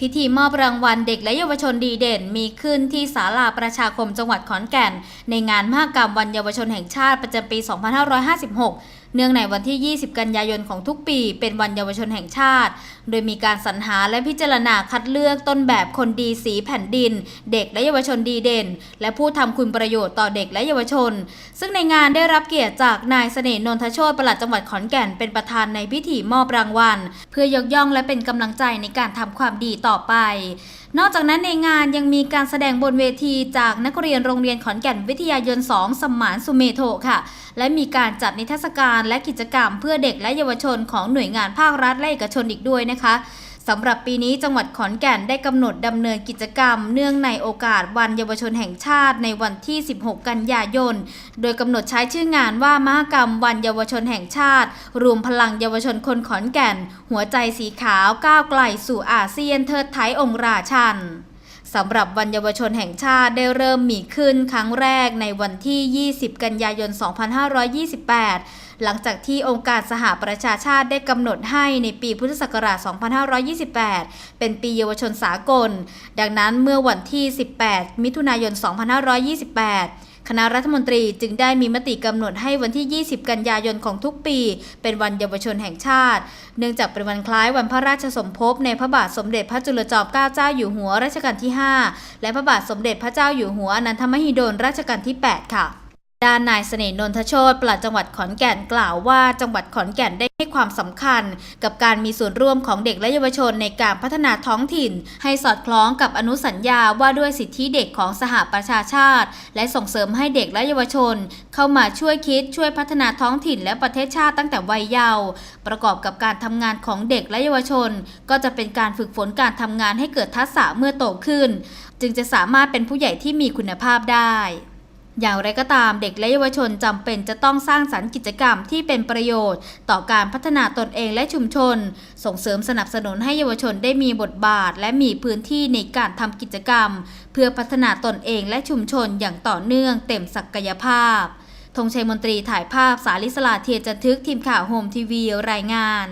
พิธีมอบรางวัลเด็กและเยาวชนดีเด่น มีขึ้นที่ศาลาประชาคมจังหวัดขอนแก่น ในงานมหกรรมวันเยาวชนแห่งชาติประจำปี 2556เนื่องในวันที่ 20 กันยายนของทุกปี เป็นวันเยาวชนแห่งชาติ โดยมีการสรรหาและพิจารณาคัดเลือกต้นแบบคนดีสีแผ่นดิน เด็กและเยาวชนดีเด่น และผู้ทำคุณประโยชน์ต่อเด็กและเยาวชน ซึ่งในงานได้รับเกียรติจากนายเสน่ห์นนทโชตปลัดจังหวัดขอนแก่นเป็นประธานในพิธีมอบรางวัล เพื่อยกย่องและเป็นกำลังใจในการทำความดีต่อไป นอกจากนั้นในงานยังมีการแสดงบนเวทีจากนักเรียนโรงเรียนขอนแก่นวิทยายน 2 สมานสุเมโทค่ะ และมีการจัดนิทรรศการและกิจกรรมเพื่อเด็กและเยาวชนของหน่วยงานภาครัฐและเอกชนอีกด้วยนะคะ สำหรับปีนี้จังหวัดขอนแก่นได้กำหนดดำเนินกิจกรรม เนื่องในโอกาสวันเยาวชนแห่งชาติในวันที่ 16 กันยายน โดยกำหนดใช้ชื่องานว่ามหกรรมวันเยาวชนแห่งชาติ รวมพลังเยาวชนคนขอนแก่น หัวใจสีขาวก้าวไกลสู่อาเซียนเทิดไทยองค์ราชัน สำหรับวันเยาวชนแห่งชาติได้เริ่มมีขึ้นครั้งแรกในวันที่ 20 กันยายน 2528 หลังจากที่องค์การสหประชาชาติได้กำหนดให้ในปีพุทธศักราช 2528 เป็นปีเยาวชนสากล ดังนั้นเมื่อวันที่ 18 มิถุนายน 2528 คณะรัฐมนตรีจึงได้มีมติกำหนดให้วันที่ 20 กันยายนของทุกปี เป็นวันเยาวชนแห่งชาติ เนื่องจากเป็นวันคล้ายวันพระราชสมภพในพระบาทสมเด็จพระจุลจอมเกล้าเจ้าอยู่หัวรัชกาลที่ 5 และพระบาทสมเด็จพระเจ้าอยู่หัวอนันทมหิดลรัชกาลที่ 8 ค่ะ ด้านนายเสน่ห์นนทโชตปลัดจังหวัดขอนแก่นกล่าวว่าจังหวัดขอนแก่นได้ให้ความสำคัญ กับการมีส่วนร่วมของเด็กและเยาวชนในการพัฒนาท้องถิ่น ให้สอดคล้องกับอนุสัญญาว่าด้วยสิทธิเด็กของสหประชาชาติ และส่งเสริมให้เด็กและเยาวชน เข้ามาช่วยคิดช่วยพัฒนาท้องถิ่นและประเทศชาติตั้งแต่วัยเยาว์ประกอบกับการทำงานของเด็กและเยาวชน ก็จะเป็นการฝึกฝนการทำงานให้เกิดทักษะเมื่อโตขึ้น จึงจะสามารถเป็นผู้ใหญ่ที่มีคุณภาพได้ อย่างไรก็ตามเด็กและเยาวชนจำเป็นจะต้องสร้างสรรค์กิจกรรมที่เป็นประโยชน์ ต่อการพัฒนาตนเองและชุมชน ส่งเสริมสนับสนุนให้เยาวชนได้มีบทบาท และมีพื้นที่ในการทำกิจกรรม เพื่อพัฒนาตนเองและชุมชนอย่างต่อเนื่องเต็มศักยภาพธงชัยมนตรีถ่ายภาพสาลิสลาเทียจันทึกทีมข่าวโฮมทีวีรายงาน